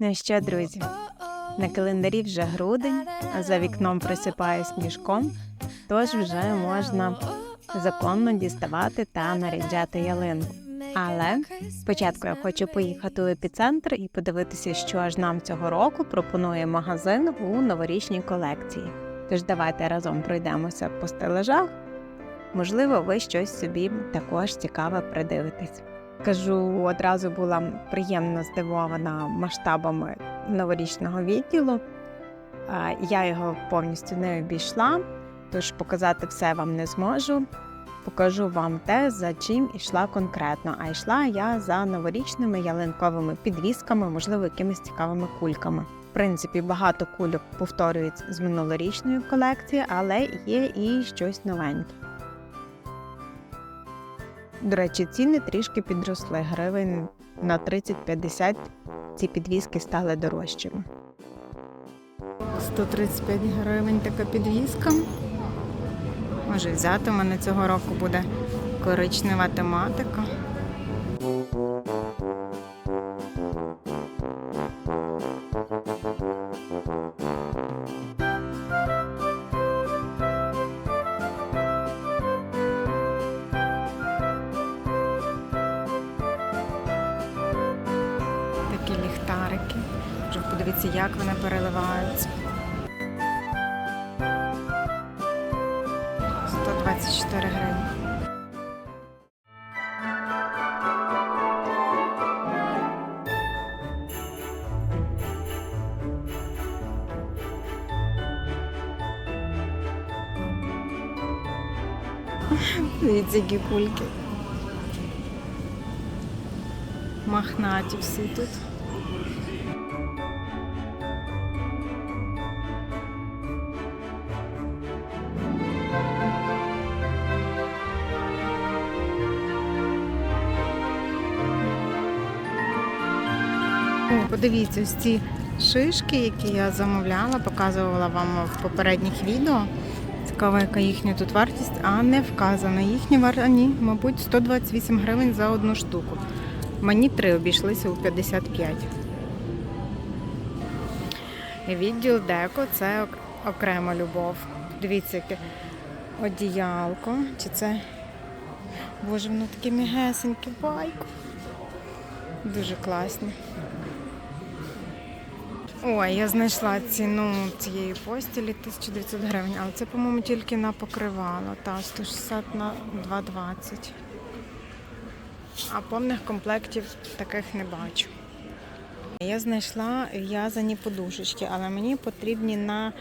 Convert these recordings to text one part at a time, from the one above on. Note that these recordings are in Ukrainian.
Ну що, друзі, на календарі вже грудень, а за вікном присипає сніжком, тож вже можна законно діставати та наряджати ялинку. Але спочатку я хочу поїхати у епіцентр і подивитися, що ж нам цього року пропонує магазин у новорічній колекції. Тож давайте разом пройдемося по стелажах. Можливо, ви щось собі також цікаве придивитесь. Кажу, одразу була приємно здивована масштабами новорічного відділу. Я його повністю не обійшла, тож показати все вам не зможу. Покажу вам те, за чим ішла конкретно. А йшла я за новорічними ялинковими підвісками, можливо, якимись цікавими кульками. В принципі, багато кульок повторюється з минулорічної колекції, але є і щось новеньке. До речі, ціни трішки підросли. Гривень на 30-50 ці підвіски стали дорожчими. 135 гривень така підвізка. Може взяти, мене цього року буде коричнева тематика. Переливаються. 124 гривні. Дивіться, які кульки. Махнаті всі тут. Подивіться, ось ці шишки, які я замовляла, показувала вам в попередніх відео. Цікаво, яка їхня тут вартість, а не вказана. Їхня вартість, ні, мабуть, 128 гривень за одну штуку. Мені три обійшлися у 55. Відділ деко це окрема любов. Дивіться, яке одіялко. Чи це. Боже, воно таке мігесеньке, байко. Дуже класні. Ой, я знайшла ціну цієї постілі 1900 гривень, але це, по-моєму, тільки на покривало. Та 160 на 220. А повних комплектів таких не бачу. Я знайшла в'язані подушечки, але мені потрібні на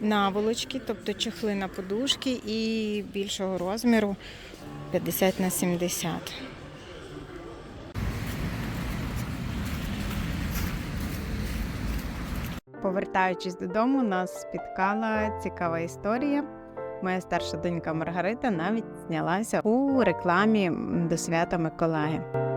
наволочки, тобто чехли на подушки і більшого розміру 50 на 70. Повертаючись додому, нас спіткала цікава історія. Моя старша донька Маргарита навіть знялася у рекламі до свята Миколая.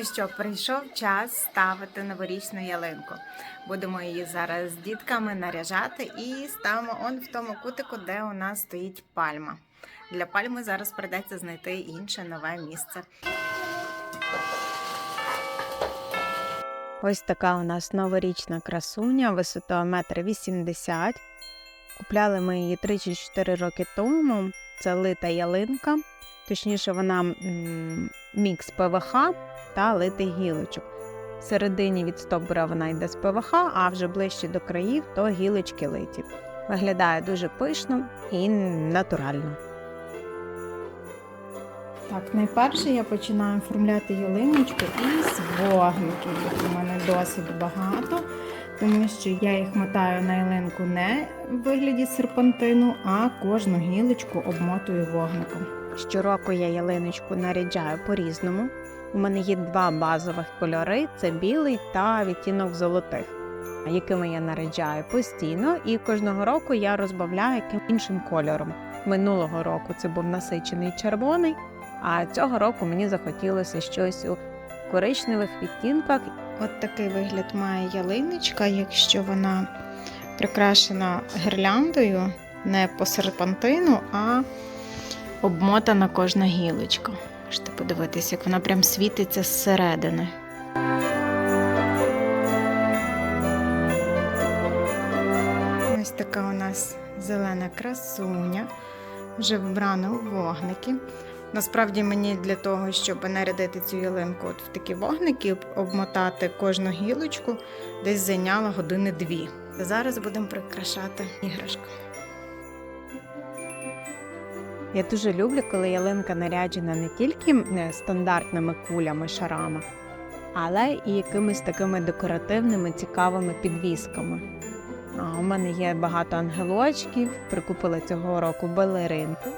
Ну що, прийшов час ставити новорічну ялинку. Будемо її зараз з дітками наряжати і ставимо он в тому кутику, де у нас стоїть пальма. Для пальми зараз придеться знайти інше нове місце. Ось така у нас новорічна красуня, висотою 1,80 м. Купляли ми її 3 чи 4 роки тому. Це лита ялинка. Точніше, вона м, мікс ПВХ та литих гілочок. Всередині від стовбура вона йде з ПВХ, а вже ближче до країв то гілочки литі. Виглядає дуже пишно і натурально. Так, найперше я починаю оформляти ялиночку із вогників. Їх у мене досить багато, тому що я їх мотаю на ялинку не в вигляді серпантину, а кожну гілочку обмотую вогником. Щороку я ялиночку наряджаю по-різному. У мене є два базових кольори: це білий та відтінок золотих, якими я наряджаю постійно, і кожного року я розбавляю яким іншим кольором. Минулого року це був насичений червоний, а цього року мені захотілося щось у коричневих відтінках От такий вигляд має ялиночка, якщо вона прикрашена гірляндою, не по серпантину, а обмотана кожна гілочка. Можете подивитися, як вона прям світиться зсередини. Ось така у нас зелена красуня, вже вбрана у вогники. Насправді мені для того, щоб нарядити цю ялинку от в такі вогники, обмотати кожну гілочку, десь зайняло години дві. Зараз будемо прикрашати іграшку. Я дуже люблю, коли ялинка наряджена не тільки е, стандартними кулями, шарами, але і якимись такими декоративними цікавими підвісками. А, У мене є багато ангелочків, прикупила цього року балеринку.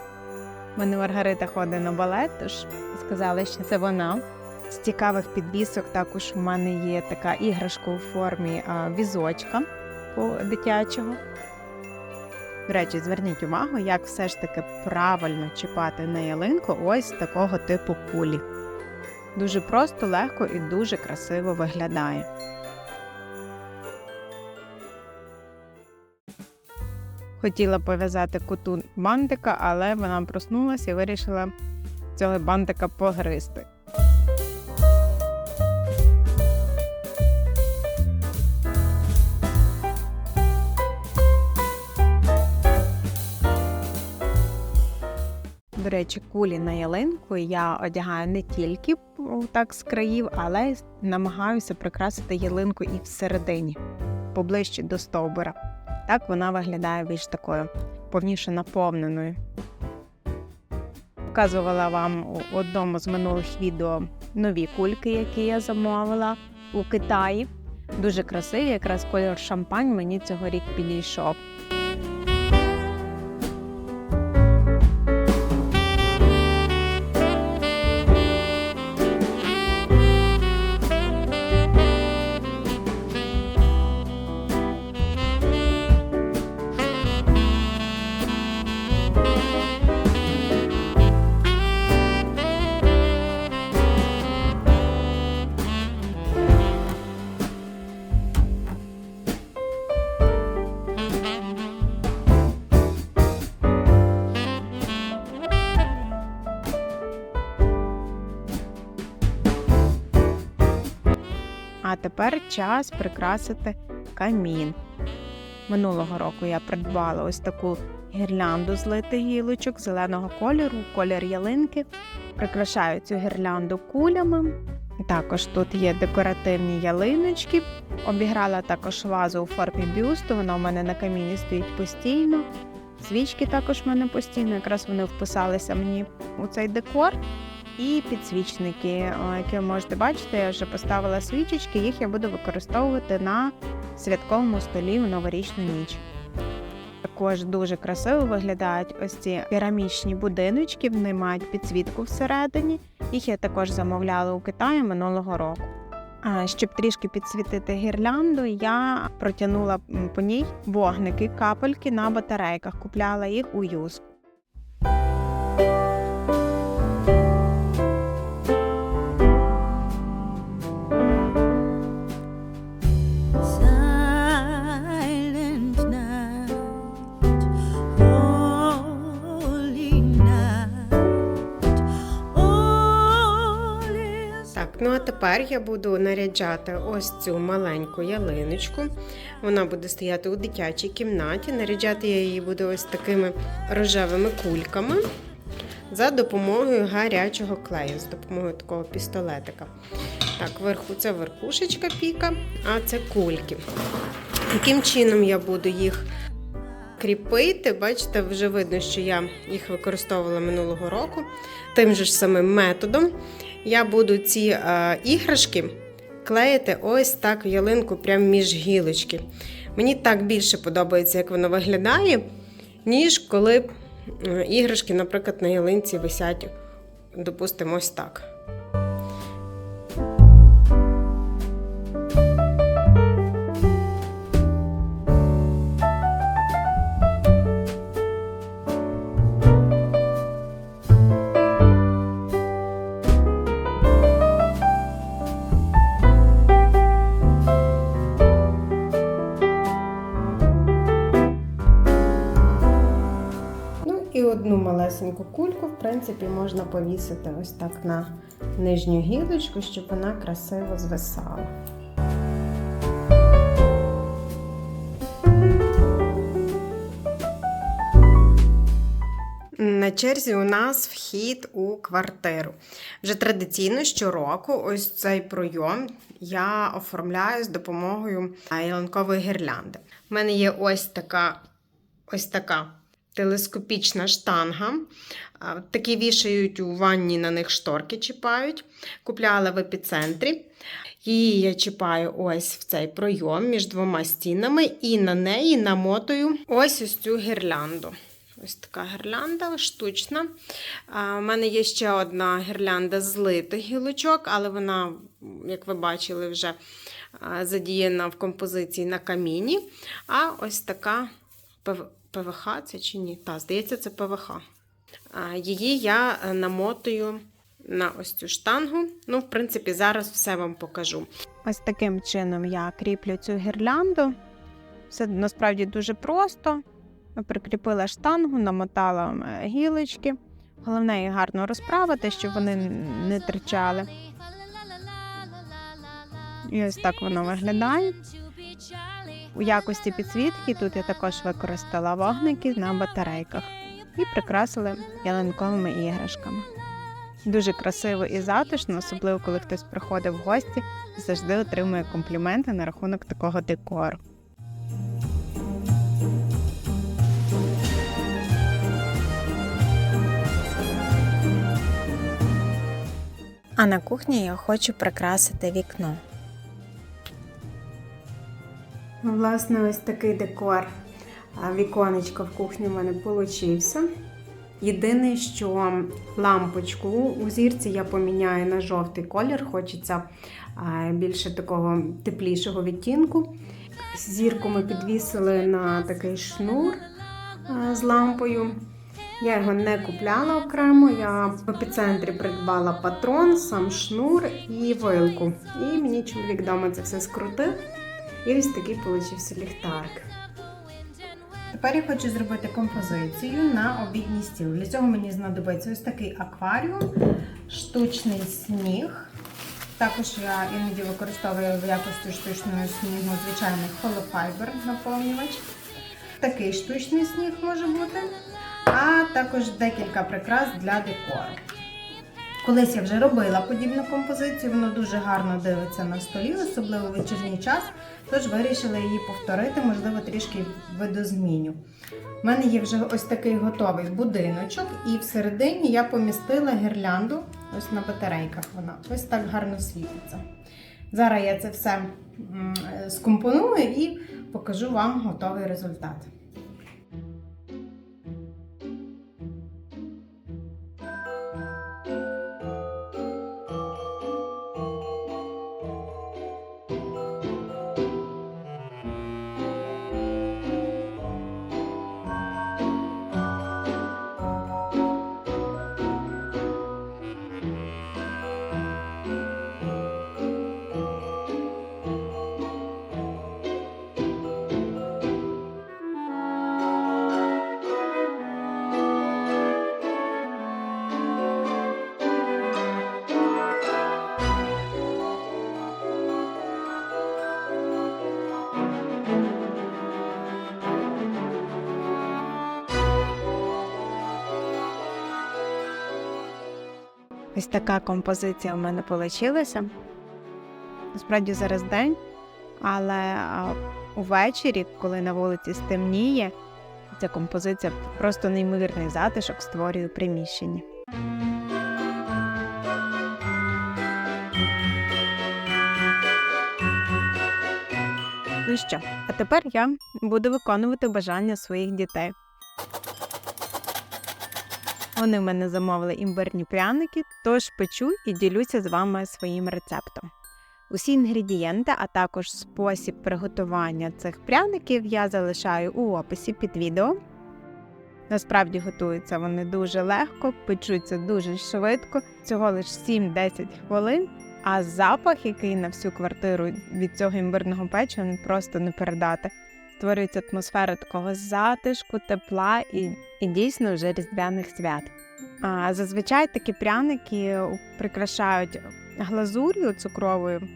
У мене Маргарита ходить на балет, тож сказали, що це вона. З цікавих підвісок також у мене є така іграшка у формі візочка дитячого. До речі, зверніть увагу, як все ж таки правильно чіпати на ялинку ось такого типу кулі. Дуже просто, легко і дуже красиво виглядає. Хотіла пов'язати коту бантика, але вона проснулася і вирішила цього бантика погризти. До речі, кулі на ялинку я одягаю не тільки так з країв, але й намагаюся прикрасити ялинку і всередині, поближче до стовбура. Так вона виглядає більш такою повніше наповненою. Показувала вам у одному з минулих відео нові кульки, які я замовила у Китаї. Дуже красиві, якраз кольор шампань мені цього рік підійшов. А тепер час прикрасити камін. Минулого року я придбала ось таку гірлянду з литих гілочок зеленого кольору, колір ялинки. Прикрашаю цю гірлянду кулями. Також тут є декоративні ялиночки. Обіграла також вазу у формі бюсту, вона у мене на каміні стоїть постійно. Свічки також в мене постійно, якраз вони вписалися мені у цей декор. І підсвічники, які ви можете бачити, я вже поставила свічечки, їх я буду використовувати на святковому столі у новорічну ніч. Також дуже красиво виглядають ось ці керамічні будиночки, вони мають підсвітку всередині. Їх я також замовляла у Китаї минулого року. Щоб трішки підсвітити гірлянду, я протягнула по ній вогники, капельки на батарейках, купляла їх у юску. Тепер я буду наряджати ось цю маленьку ялиночку. Вона буде стояти у дитячій кімнаті. Наряджати я її буду ось такими рожевими кульками за допомогою гарячого клею, з допомогою такого пістолетика. Так, вверху це верхушечка піка, а це кульки. Яким чином я буду їх кріпити? Бачите, вже видно, що я їх використовувала минулого року тим же ж самим методом я буду ці е, іграшки клеїти ось так в ялинку прямо між гілочки. Мені так більше подобається, як воно виглядає, ніж коли е, іграшки, наприклад, на ялинці висять, допустимо, ось так. Принципі, можна повісити ось так на нижню гілочку, щоб вона красиво звисала. На черзі у нас вхід у квартиру. Вже традиційно щороку ось цей пройом я оформляю з допомогою ялинкової гірлянди. У мене є ось така, ось така телескопічна штанга. Такі вішають у ванні, на них шторки чіпають. Купляла в епіцентрі. Її я чіпаю ось в цей пройом між двома стінами, і на неї намотую ось ось цю гірлянду. Ось така гірлянда штучна. У мене є ще одна гірлянда з злитих гілочок, але вона, як ви бачили, вже задіяна в композиції на каміні. А ось така ПВХ це чи ні? Так, здається, це ПВХ. Її я е, намотую на ось цю штангу. Ну, в принципі, зараз все вам покажу. Ось таким чином я кріплю цю гірлянду. Все насправді дуже просто. Прикріпила штангу, намотала е, гілочки. Головне їх гарно розправити, щоб вони не тричали. І ось так воно виглядає. У якості підсвітки тут я також використала вогники на батарейках і прикрасили ялинковими іграшками. Дуже красиво і затишно, особливо коли хтось приходить в гості, завжди отримує компліменти на рахунок такого декору. А на кухні я хочу прикрасити вікно. Ну, Власне, ось такий декор. Віконечко в кухні в мене получився. Єдине, що лампочку у зірці я поміняю на жовтий колір, хочеться більше такого теплішого відтінку. Зірку ми підвісили на такий шнур з лампою. Я його не купляла окремо. Я в епіцентрі придбала патрон, сам шнур і вилку. І мені чоловік вдома це все скрутив. І ось такий получився ліхтарик. Тепер я хочу зробити композицію на обідній стіл. Для цього мені знадобиться ось такий акваріум, штучний сніг. Також я іноді використовую в якості штучного снігу звичайний холофайбер наповнювач. Такий штучний сніг може бути, а також декілька прикрас для декору. Колись я вже робила подібну композицію, воно дуже гарно дивиться на столі, особливо в вечірній час. Тож вирішила її повторити, можливо, трішки видозміню. У мене є вже ось такий готовий будиночок, і всередині я помістила гірлянду ось на батарейках. Вона ось так гарно світиться. Зараз я це все е, скомпоную і покажу вам готовий результат. Ось така композиція у мене вийшла. Насправді зараз день, але увечері, коли на вулиці стемніє, ця композиція просто неймовірний затишок створює у приміщенні. Ну що, а тепер я буду виконувати бажання своїх дітей. Вони в мене замовили імбирні пряники, тож печу і ділюся з вами своїм рецептом. Усі інгредієнти, а також спосіб приготування цих пряників я залишаю у описі під відео. Насправді готуються вони дуже легко, печуться дуже швидко, всього лише 7-10 хвилин. А запах, який на всю квартиру від цього імбирного печива, просто не передати. Створюється атмосфера такого затишку, тепла і, і дійсно вже різдвяних свят. А зазвичай такі пряники прикрашають глазур'ю цукровою,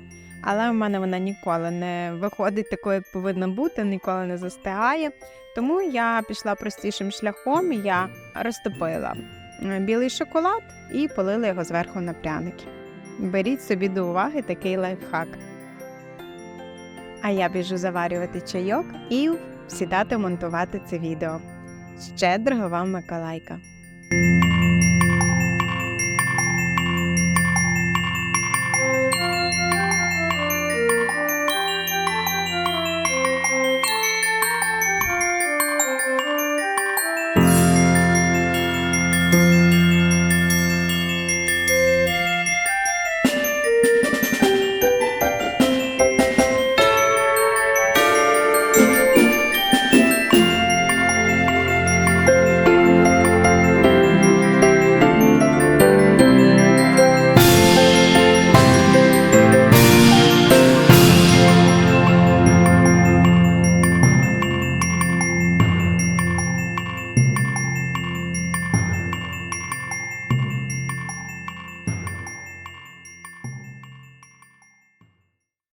але в мене вона ніколи не виходить такою, як повинна бути, ніколи не застигає. Тому я пішла простішим шляхом. Я розтопила е, білий шоколад і полила його зверху на пряники. Беріть собі до уваги такий лайфхак. А я біжу заварювати чайок і сідати монтувати це відео. Щедрого вам Миколайка!